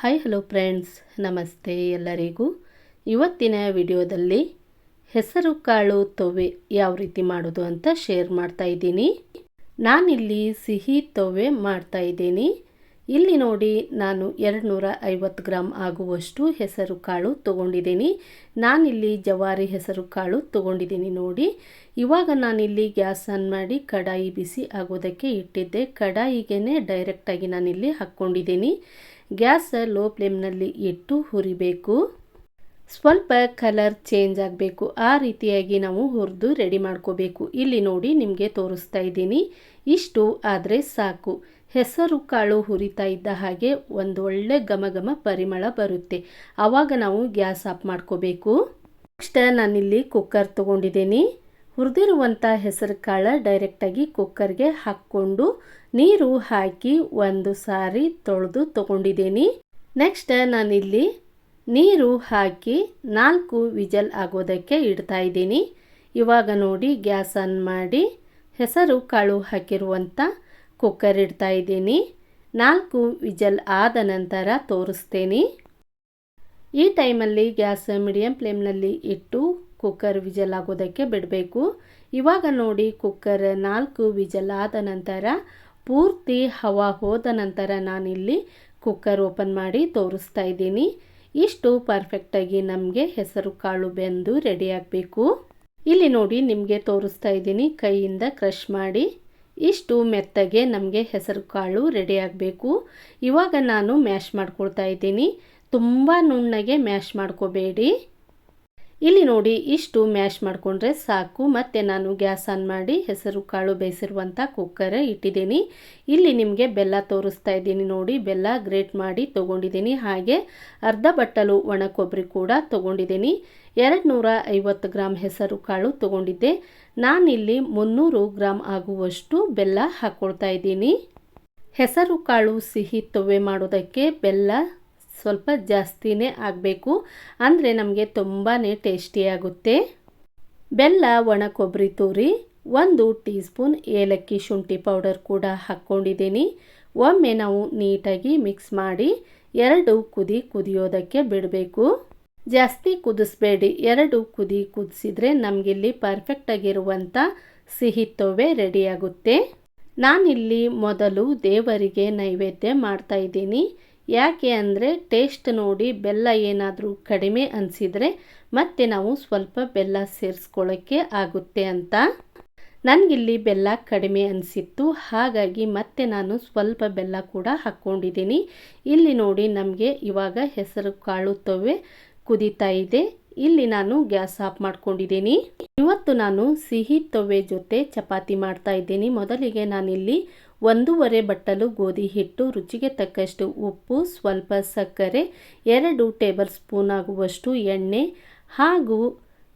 Hi hello friends ನಮಸ್ತೆ ಎಲ್ಲರಿಗೂ. ಇವತ್ತಿನ ವಿಡಿಯೋದಲ್ಲಿ ಹೆಸರು ಕಾಳು ತೊವೆ ಯಾವ ರೀತಿ ಮಾಡೋದು ಅಂತ ಶೇರ್ ಮಾಡ್ತಾ ಇದ್ದೀನಿ. ನಾನಿಲ್ಲಿ ಸಿಹಿ ತೊವೆ ಮಾಡ್ತಾ ಇದ್ದೀನಿ. ಇಲ್ಲಿ ನೋಡಿ ನಾನು ಎರಡು ನೂರ ಐವತ್ತು ಗ್ರಾಮ್ ಆಗುವಷ್ಟು ಹೆಸರು ಕಾಳು ತೊಗೊಂಡಿದ್ದೀನಿ. ನಾನಿಲ್ಲಿ ಜವಾರಿ ಹೆಸರು ಕಾಳು ತೊಗೊಂಡಿದ್ದೀನಿ ನೋಡಿ. ಇವಾಗ ನಾನಿಲ್ಲಿ ಗ್ಯಾಸ್ ಆನ್ ಮಾಡಿ ಕಡಾಯಿ ಬಿಸಿ ಆಗೋದಕ್ಕೆ ಇಟ್ಟಿದ್ದೆ. ಕಡಾಯಿಗೆ ಡೈರೆಕ್ಟಾಗಿ ನಾನಿಲ್ಲಿ ಹಾಕ್ಕೊಂಡಿದ್ದೀನಿ. ಗ್ಯಾಸ್ ಲೋ ಫ್ಲೇಮ್ನಲ್ಲಿ ಇಟ್ಟು ಹುರಿಬೇಕು. ಸ್ವಲ್ಪ ಕಲರ್ ಚೇಂಜ್ ಆಗಬೇಕು. ಆ ರೀತಿಯಾಗಿ ನಾವು ಹುರಿದು ರೆಡಿ ಮಾಡ್ಕೋಬೇಕು. ಇಲ್ಲಿ ನೋಡಿ ನಿಮಗೆ ತೋರಿಸ್ತಾ ಇದ್ದೀನಿ. ಇಷ್ಟು ಆದರೆ ಸಾಕು. ಹೆಸರು ಕಾಳು ಹುರಿತಾ ಇದ್ದ ಹಾಗೆ ಒಂದು ಒಳ್ಳೆ ಘಮ ಪರಿಮಳ ಬರುತ್ತೆ. ಆವಾಗ ನಾವು ಗ್ಯಾಸ್ ಆಫ್ ಮಾಡ್ಕೋಬೇಕು. ನೆಕ್ಸ್ಟ್ ನಾನಿಲ್ಲಿ ಕುಕ್ಕರ್ ತೊಗೊಂಡಿದ್ದೀನಿ. ಹುರಿದಿರುವಂಥ ಹೆಸರು ಕಾಳು ಡೈರೆಕ್ಟಾಗಿ ಕುಕ್ಕರ್ಗೆ ಹಾಕ್ಕೊಂಡು ನೀರು ಹಾಕಿ ಒಂದು ಸಾರಿ ತೊಳೆದು ತೊಗೊಂಡಿದ್ದೀನಿ. ನೆಕ್ಸ್ಟ್ ನಾನಿಲ್ಲಿ ನೀರು ಹಾಕಿ ನಾಲ್ಕು ವಿಜಲ್ ಆಗೋದಕ್ಕೆ ಇಡ್ತಾ ಇದ್ದೀನಿ. ಇವಾಗ ನೋಡಿ ಗ್ಯಾಸ್ ಆನ್ ಮಾಡಿ ಹೆಸರು ಕಾಳು ಹಾಕಿರುವಂಥ ಕುಕ್ಕರ್ ಇಡ್ತಾ ಇದ್ದೀನಿ. ನಾಲ್ಕು ವಿಜಲ್ ಆದ ನಂತರ ತೋರಿಸ್ತೇನೆ. ಈ ಟೈಮಲ್ಲಿ ಗ್ಯಾಸ್ ಮೀಡಿಯಂ ಫ್ಲೇಮ್ನಲ್ಲಿ ಇಟ್ಟು ಕುಕ್ಕರ್ ವಿಜಲ್ ಆಗೋದಕ್ಕೆ ಬಿಡಬೇಕು. ಇವಾಗ ನೋಡಿ ಕುಕ್ಕರ್ ನಾಲ್ಕು ವಿಜಲ್ ಆದ ನಂತರ ಪೂರ್ತಿ ಹವಾ ಹೋದ ನಂತರ ನಾನಿಲ್ಲಿ ಕುಕ್ಕರ್ ಓಪನ್ ಮಾಡಿ ತೋರಿಸ್ತಾ ಇದ್ದೀನಿ. ಇಷ್ಟು ಪರ್ಫೆಕ್ಟಾಗಿ ನಮಗೆ ಹೆಸರು ಕಾಳು ಬೆಂದು ರೆಡಿ ಆಗಬೇಕು. ಇಲ್ಲಿ ನೋಡಿ ನಿಮಗೆ ತೋರಿಸ್ತಾ ಇದ್ದೀನಿ ಕೈಯಿಂದ ಕ್ರಷ್ ಮಾಡಿ. ಇಷ್ಟು ಮೆತ್ತಗೆ ನಮಗೆ ಹೆಸರು ಕಾಳು ರೆಡಿ ಆಗಬೇಕು. ಇವಾಗ ನಾನು ಮ್ಯಾಶ್ ಮಾಡ್ಕೊಳ್ತಾ ಇದ್ದೀನಿ. ತುಂಬ ನುಣ್ಣಗೆ ಮ್ಯಾಶ್ ಮಾಡ್ಕೋಬೇಡಿ. ಇಲ್ಲಿ ನೋಡಿ, ಇಷ್ಟು ಮ್ಯಾಶ್ ಮಾಡಿಕೊಂಡ್ರೆ ಸಾಕು. ಮತ್ತು ನಾನು ಗ್ಯಾಸ್ ಆನ್ ಮಾಡಿ ಹೆಸರು ಕಾಳು ಬೇಯಿಸಿರುವಂಥ ಕುಕ್ಕರ್ ಇಟ್ಟಿದ್ದೀನಿ. ಇಲ್ಲಿ ನಿಮಗೆ ಬೆಲ್ಲ ತೋರಿಸ್ತಾ ಇದ್ದೀನಿ ನೋಡಿ. ಬೆಲ್ಲ ಗ್ರೇಟ್ ಮಾಡಿ ತೊಗೊಂಡಿದ್ದೀನಿ. ಹಾಗೆ ಅರ್ಧ ಬಟ್ಟಲು ಒಣ ಕೊಬ್ಬರಿ ಕೂಡ ತೊಗೊಂಡಿದ್ದೀನಿ. ಎರಡು ನೂರ ಐವತ್ತು ಗ್ರಾಮ್ ಹೆಸರು ಕಾಳು ತೊಗೊಂಡಿದ್ದೆ. ನಾನಿಲ್ಲಿ ಮುನ್ನೂರು ಗ್ರಾಮ್ ಆಗುವಷ್ಟು ಬೆಲ್ಲ ಹಾಕ್ಕೊಳ್ತಾ ಇದ್ದೀನಿ. ಹೆಸರು ಕಾಳು ಸಿಹಿ ತೊವೆ ಮಾಡೋದಕ್ಕೆ ಬೆಲ್ಲ ಸ್ವಲ್ಪ ಜಾಸ್ತಿನೇ ಆಗಬೇಕು. ಅಂದರೆ ನಮಗೆ ತುಂಬಾ ಟೇಸ್ಟಿಯಾಗುತ್ತೆ ಬೆಲ್ಲ ಒಣ ಕೊಬ್ಬರಿ ತೂರಿ, ಒಂದು ಟೀ ಸ್ಪೂನ್ ಏಲಕ್ಕಿ ಶುಂಠಿ ಪೌಡರ್ ಕೂಡ ಹಾಕ್ಕೊಂಡಿದ್ದೀನಿ. ಒಮ್ಮೆ ನಾವು ನೀಟಾಗಿ ಮಿಕ್ಸ್ ಮಾಡಿ ಎರಡು ಕುದಿ ಕುದಿಯೋದಕ್ಕೆ ಬಿಡಬೇಕು. ಜಾಸ್ತಿ ಕುದಿಸ್ಬೇಡಿ. ಎರಡು ಕುದಿ ಕುದಿಸಿದ್ರೆ ನಮಗಿಲ್ಲಿ ಪರ್ಫೆಕ್ಟಾಗಿರುವಂಥ ಸಿಹಿ ತೊವೆ ರೆಡಿಯಾಗುತ್ತೆ ನಾನಿಲ್ಲಿ ಮೊದಲು ದೇವರಿಗೆ ನೈವೇದ್ಯ ಮಾಡ್ತಾ ಇದ್ದೀನಿ. ಯಾಕೆ ಅಂದರೆ ಟೇಸ್ಟ್ ನೋಡಿ ಬೆಲ್ಲ ಏನಾದರೂ ಕಡಿಮೆ ಅನಿಸಿದರೆ ಮತ್ತೆ ನಾವು ಸ್ವಲ್ಪ ಬೆಲ್ಲ ಸೇರಿಸ್ಕೊಳ್ಳೋಕ್ಕೆ ಆಗುತ್ತೆ ಅಂತ. ನನಗಿಲ್ಲಿ ಬೆಲ್ಲ ಕಡಿಮೆ ಅನಿಸಿತ್ತು. ಹಾಗಾಗಿ ಮತ್ತೆ ನಾನು ಸ್ವಲ್ಪ ಬೆಲ್ಲ ಕೂಡ ಹಾಕ್ಕೊಂಡಿದ್ದೀನಿ. ಇಲ್ಲಿ ನೋಡಿ ನಮಗೆ ಇವಾಗ ಹೆಸರು ಕಾಳು ತೊವೆ ಕುದೀತಾ ಇದೆ. ಇಲ್ಲಿ ನಾನು ಗ್ಯಾಸ್ ಆಫ್ ಮಾಡ್ಕೊಂಡಿದ್ದೀನಿ. ಇವತ್ತು ನಾನು ಸಿಹಿ ತೊವೆ ಜೊತೆ ಚಪಾತಿ ಮಾಡ್ತಾ ಇದ್ದೀನಿ. ಮೊದಲಿಗೆ ನಾನಿಲ್ಲಿ ಒಂದೂವರೆ ಬಟ್ಟಲು ಗೋಧಿ ಹಿಟ್ಟು, ರುಚಿಗೆ ತಕ್ಕಷ್ಟು ಉಪ್ಪು, ಸ್ವಲ್ಪ ಸಕ್ಕರೆ, ಎರಡು ಟೇಬಲ್ ಸ್ಪೂನ್ ಆಗುವಷ್ಟು ಎಣ್ಣೆ ಹಾಗೂ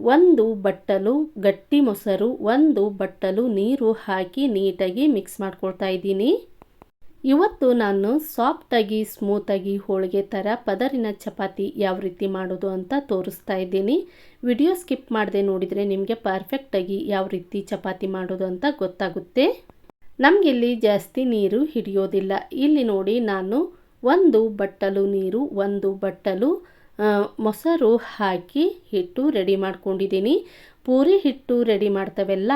ಒಂದು ಬಟ್ಟಲು ಗಟ್ಟಿ ಮೊಸರು, ಒಂದು ಬಟ್ಟಲು ನೀರು ಹಾಕಿ ನೀಟಾಗಿ ಮಿಕ್ಸ್ ಮಾಡ್ಕೊಳ್ತಾ ಇದ್ದೀನಿ. ಇವತ್ತು ನಾನು ಸಾಫ್ಟಾಗಿ, ಸ್ಮೂತಾಗಿ ಹೋಳಿಗೆ ಥರ ಪದರಿನ ಚಪಾತಿ ಯಾವ ರೀತಿ ಮಾಡೋದು ಅಂತ ತೋರಿಸ್ತಾ ಇದ್ದೀನಿ. ವಿಡಿಯೋ ಸ್ಕಿಪ್ ಮಾಡದೆ ನೋಡಿದರೆ ನಿಮಗೆ ಪರ್ಫೆಕ್ಟಾಗಿ ಯಾವ ರೀತಿ ಚಪಾತಿ ಮಾಡೋದು ಅಂತ ಗೊತ್ತಾಗುತ್ತೆ. ನಮಗಿಲ್ಲಿ ಜಾಸ್ತಿ ನೀರು ಹಿಡಿಯೋದಿಲ್ಲ. ಇಲ್ಲಿ ನೋಡಿ ನಾನು ಒಂದು ಬಟ್ಟಲು ನೀರು, ಒಂದು ಬಟ್ಟಲು ಮೊಸರು ಹಾಕಿ ಹಿಟ್ಟು ರೆಡಿ ಮಾಡ್ಕೊಂಡಿದ್ದೀನಿ. ಪೂರಿ ಹಿಟ್ಟು ರೆಡಿ ಮಾಡ್ತವೆಲ್ಲ,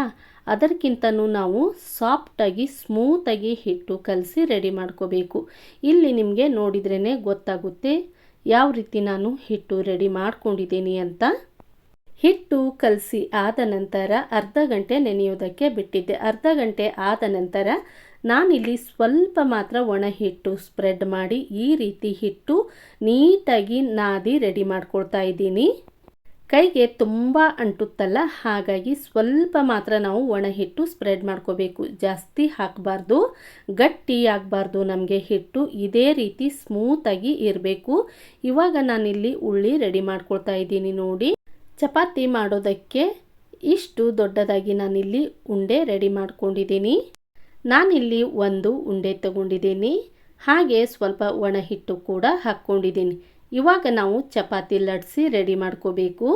ಅದಕ್ಕಿಂತನೂ ನಾವು ಸಾಫ್ಟಾಗಿ ಸ್ಮೂತಾಗಿ ಹಿಟ್ಟು ಕಲಸಿ ರೆಡಿ ಮಾಡ್ಕೋಬೇಕು. ಇಲ್ಲಿ ನಿಮಗೆ ನೋಡಿದ್ರೇ ಗೊತ್ತಾಗುತ್ತೆ ಯಾವ ರೀತಿ ನಾನು ಹಿಟ್ಟು ರೆಡಿ ಮಾಡ್ಕೊಂಡಿದ್ದೀನಿ ಅಂತ. ಹಿಟ್ಟು ಕಲಸಿ ಆದ ನಂತರ ಅರ್ಧ ಗಂಟೆ ನೆನೆಯೋದಕ್ಕೆ ಬಿಟ್ಟಿದ್ದೆ. ಅರ್ಧ ಗಂಟೆ ಆದ ನಂತರ ನಾನಿಲ್ಲಿ ಸ್ವಲ್ಪ ಮಾತ್ರ ಒಣ ಹಿಟ್ಟು ಸ್ಪ್ರೆಡ್ ಮಾಡಿ ಈ ರೀತಿ ಹಿಟ್ಟು ನೀಟಾಗಿ ನಾದಿ ರೆಡಿ ಮಾಡ್ಕೊಳ್ತಾ ಇದ್ದೀನಿ. ಕೈಗೆ ತುಂಬ ಅಂಟುತ್ತಲ್ಲ, ಹಾಗಾಗಿ ಸ್ವಲ್ಪ ಮಾತ್ರ ನಾವು ಒಣ ಹಿಟ್ಟು ಸ್ಪ್ರೆಡ್ ಮಾಡ್ಕೋಬೇಕು. ಜಾಸ್ತಿ ಹಾಕಬಾರ್ದು, ಗಟ್ಟಿ ಆಗಬಾರ್ದು ನಮಗೆ ಹಿಟ್ಟು. ಇದೇ ರೀತಿ ಸ್ಮೂತಾಗಿ ಇರಬೇಕು. ಇವಾಗ ನಾನಿಲ್ಲಿ ಉಳ್ಳಿ ರೆಡಿ ಮಾಡ್ಕೊಳ್ತಾ ಇದ್ದೀನಿ ನೋಡಿ. ಚಪಾತಿ ಮಾಡೋದಕ್ಕೆ ಇಷ್ಟು ದೊಡ್ಡದಾಗಿ ನಾನಿಲ್ಲಿ ಉಂಡೆ ರೆಡಿ ಮಾಡ್ಕೊಂಡಿದ್ದೀನಿ. ನಾನಿಲ್ಲಿ ಒಂದು ಉಂಡೆ ತಗೊಂಡಿದ್ದೀನಿ. ಹಾಗೆ ಸ್ವಲ್ಪ ಒಣ ಹಿಟ್ಟು ಕೂಡ ಹಾಕ್ಕೊಂಡಿದ್ದೀನಿ. ಇವಾಗ ನಾವು ಚಪಾತಿ ಲಟ್ಸಿ ರೆಡಿ ಮಾಡ್ಕೋಬೇಕು.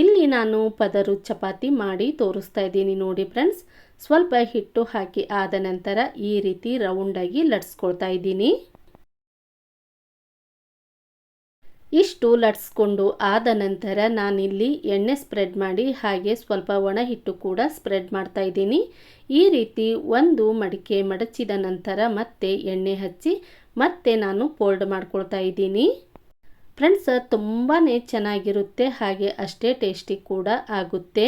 ಇಲ್ಲಿ ನಾನು ಪದರು ಚಪಾತಿ ಮಾಡಿ ತೋರಿಸ್ತಾ ಇದ್ದೀನಿ ನೋಡಿ ಫ್ರೆಂಡ್ಸ್. ಸ್ವಲ್ಪ ಹಿಟ್ಟು ಹಾಕಿ ಆದ ನಂತರ ಈ ರೀತಿ ರೌಂಡಾಗಿ ಲಟ್ಸ್ಕೊಳ್ತಾ ಇದ್ದೀನಿ. ಇಷ್ಟು ಲಟ್ಸ್ಕೊಂಡು ಆದ ನಂತರ ನಾನಿಲ್ಲಿ ಎಣ್ಣೆ ಸ್ಪ್ರೆಡ್ ಮಾಡಿ ಹಾಗೆ ಸ್ವಲ್ಪ ಒಣ ಹಿಟ್ಟು ಕೂಡ ಸ್ಪ್ರೆಡ್ ಮಾಡ್ತಾ ಇದ್ದೀನಿ. ಈ ರೀತಿ ಒಂದು ಮಡಿಕೆ ಮಡಚಿದ ನಂತರ ಮತ್ತೆ ಎಣ್ಣೆ ಹಚ್ಚಿ ಮತ್ತೆ ನಾನು ಫೋಲ್ಡ್ ಮಾಡ್ಕೊಳ್ತಾ ಇದ್ದೀನಿ. ಫ್ರೆಂಡ್ಸ್ ತುಂಬಾ ಚೆನ್ನಾಗಿರುತ್ತೆ, ಹಾಗೆ ಅಷ್ಟೇ ಟೇಸ್ಟಿ ಕೂಡ ಆಗುತ್ತೆ.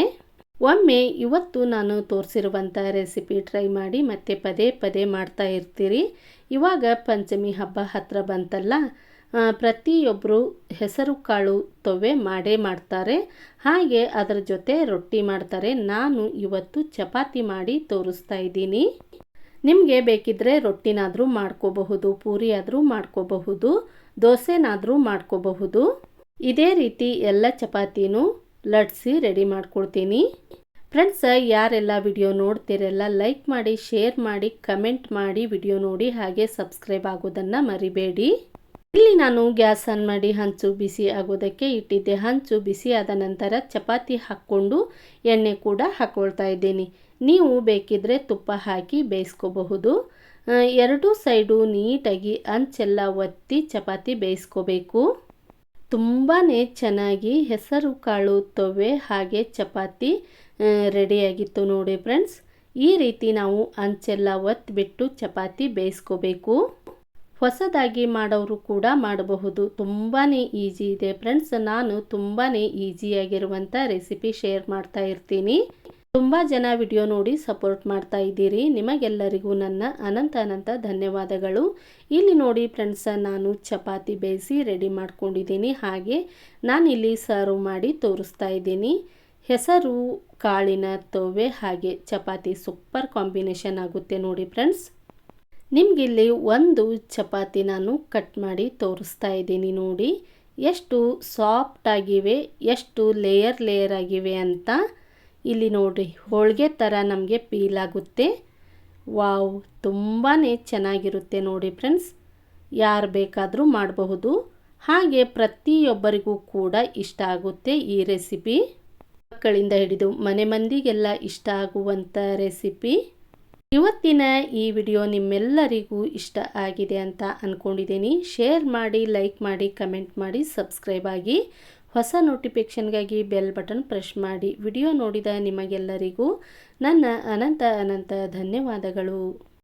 ಒಮ್ಮೆ ಇವತ್ತು ನಾನು ತೋರಿಸಿರುವಂಥ ರೆಸಿಪಿ ಟ್ರೈ ಮಾಡಿ ಮತ್ತೆ ಪದೇ ಪದೇ ಮಾಡ್ತಾ ಇರ್ತೀರಿ. ಇವಾಗ ಪಂಚಮಿ ಹಬ್ಬ ಹತ್ತಿರ ಬಂತಲ್ಲ ಪ್ರತಿಯೊಬ್ಬರು ಹೆಸರು ಕಾಳು ತೊವೆ ಮಾಡೇ ಮಾಡ್ತಾರೆ. ಹಾಗೆ ಅದರ ಜೊತೆ ರೊಟ್ಟಿ ಮಾಡ್ತಾರೆ. ನಾನು ಇವತ್ತು ಚಪಾತಿ ಮಾಡಿ ತೋರಿಸ್ತಾ ಇದ್ದೀನಿ. ನಿಮಗೆ ಬೇಕಿದ್ದರೆ ರೊಟ್ಟಿನಾದರೂ ಮಾಡ್ಕೋಬಹುದು ಪೂರಿ ಆದರೂ ಮಾಡ್ಕೋಬಹುದು, ದೋಸೆನಾದರೂ ಮಾಡ್ಕೋಬಹುದು. ಇದೇ ರೀತಿ ಎಲ್ಲ ಚಪಾತಿನೂ ಲಟ್ಸಿ ರೆಡಿ ಮಾಡ್ಕೊಳ್ತೀನಿ. ಫ್ರೆಂಡ್ಸ್, ಯಾರೆಲ್ಲ ವಿಡಿಯೋ ನೋಡ್ತಿರಲ್ಲ, ಲೈಕ್ ಮಾಡಿ, ಶೇರ್ ಮಾಡಿ, ಕಮೆಂಟ್ ಮಾಡಿ ವಿಡಿಯೋ ನೋಡಿ ಹಾಗೆ ಸಬ್ಸ್ಕ್ರೈಬ್ ಆಗೋದನ್ನು ಮರಿಬೇಡಿ. ಇಲ್ಲಿ ನಾನು ಗ್ಯಾಸ್ ಆನ್ ಮಾಡಿ ಹಂಚು ಬಿಸಿ ಆಗೋದಕ್ಕೆ ಇಟ್ಟಿದ್ದೆ. ಹಂಚು ಬಿಸಿ ಆದ ನಂತರ ಚಪಾತಿ ಹಾಕ್ಕೊಂಡು ಎಣ್ಣೆ ಕೂಡ ಹಾಕ್ಕೊಳ್ತಾ ಇದ್ದೀನಿ. ನೀವು ಬೇಕಿದ್ರೆ ತುಪ್ಪ ಹಾಕಿ ಬೇಯಿಸ್ಕೋಬಹುದು. ಎರಡೂ ಸೈಡು ನೀಟಾಗಿ ಹಂಚೆಲ್ಲ ಒತ್ತಿ ಚಪಾತಿ ಬೇಯಿಸ್ಕೋಬೇಕು. ತುಂಬಾ ಚೆನ್ನಾಗಿ ಹೆಸರು ಕಾಳು ತೊವೆ ಹಾಗೆ ಚಪಾತಿ ರೆಡಿಯಾಗಿತ್ತು ನೋಡಿ ಫ್ರೆಂಡ್ಸ್. ಈ ರೀತಿ ನಾವು ಹಂಚೆಲ್ಲ ಒತ್ತಿಬಿಟ್ಟು ಚಪಾತಿ ಬೇಯಿಸ್ಕೋಬೇಕು. ಹೊಸದಾಗಿ ಮಾಡೋರು ಕೂಡ ಮಾಡಬಹುದು. ತುಂಬಾ ಈಜಿ ಇದೆ. ಫ್ರೆಂಡ್ಸ್, ನಾನು ತುಂಬಾ ಈಸಿಯಾಗಿರುವಂಥ ರೆಸಿಪಿ ಶೇರ್ ಮಾಡ್ತಾ ಇರ್ತೀನಿ. ತುಂಬ ಜನ ವಿಡಿಯೋ ನೋಡಿ ಸಪೋರ್ಟ್ ಮಾಡ್ತಾ ಇದ್ದೀರಿ. ನಿಮಗೆಲ್ಲರಿಗೂ ನನ್ನ ಅನಂತ ಅನಂತ ಧನ್ಯವಾದಗಳು. ಇಲ್ಲಿ ನೋಡಿ ಫ್ರೆಂಡ್ಸ, ನಾನು ಚಪಾತಿ ಬೇಯಿಸಿ ರೆಡಿ ಮಾಡ್ಕೊಂಡಿದ್ದೀನಿ. ಹಾಗೆ ನಾನಿಲ್ಲಿ ಸರ್ವ್ ಮಾಡಿ ತೋರಿಸ್ತಾ ಇದ್ದೀನಿ. ಹೆಸರು, ಕಾಳಿನ ತೊವೆ, ಹಾಗೆ ಚಪಾತಿ ಸೂಪರ್ ಕಾಂಬಿನೇಷನ್ ಆಗುತ್ತೆ ನೋಡಿ ಫ್ರೆಂಡ್ಸ್. ನಿಮಗಿಲ್ಲಿ ಒಂದು ಚಪಾತಿ ನಾನು ಕಟ್ ಮಾಡಿ ತೋರಿಸ್ತಾ ಇದ್ದೀನಿ ನೋಡಿ. ಎಷ್ಟು ಸಾಫ್ಟ್ ಆಗಿವೆ, ಎಷ್ಟು ಲೇಯರ್ ಲೇಯರ್ ಆಗಿವೆ ಅಂತ. ಇಲ್ಲಿ ನೋಡಿ ಹೋಳಿಗೆ ಥರ ನಮಗೆ ಫೀಲ್ ಆಗುತ್ತೆ. ವಾವ್ ತುಂಬಾ ಚೆನ್ನಾಗಿರುತ್ತೆ ನೋಡಿ ಫ್ರೆಂಡ್ಸ್. ಯಾರು ಬೇಕಾದರೂ ಮಾಡಬಹುದು. ಹಾಗೆ ಪ್ರತಿಯೊಬ್ಬರಿಗೂ ಕೂಡ ಇಷ್ಟ ಆಗುತ್ತೆ ಈ ರೆಸಿಪಿ. ಮಕ್ಕಳಿಂದ ಹಿಡಿದು ಮನೆ ಮಂದಿಗೆಲ್ಲ ಇಷ್ಟ ಆಗುವಂಥ ರೆಸಿಪಿ. ಇವತ್ತಿನ ಈ ವಿಡಿಯೋ ನಿಮ್ಮೆಲ್ಲರಿಗೂ ಇಷ್ಟ ಆಗಿದೆ ಅಂತ ಅಂದ್ಕೊಂಡಿದ್ದೀನಿ ಶೇರ್ ಮಾಡಿ, ಲೈಕ್ ಮಾಡಿ, ಕಮೆಂಟ್ ಮಾಡಿ, ಸಬ್ಸ್ಕ್ರೈಬ್ ಆಗಿ ಹೊಸ ನೋಟಿಫಿಕೇಷನ್ಗಾಗಿ ಬೆಲ್ ಬಟನ್ ಪ್ರೆಸ್ ಮಾಡಿ. ವಿಡಿಯೋ ನೋಡಿದ ನಿಮಗೆಲ್ಲರಿಗೂ ನನ್ನ ಅನಂತ ಅನಂತ ಧನ್ಯವಾದಗಳು.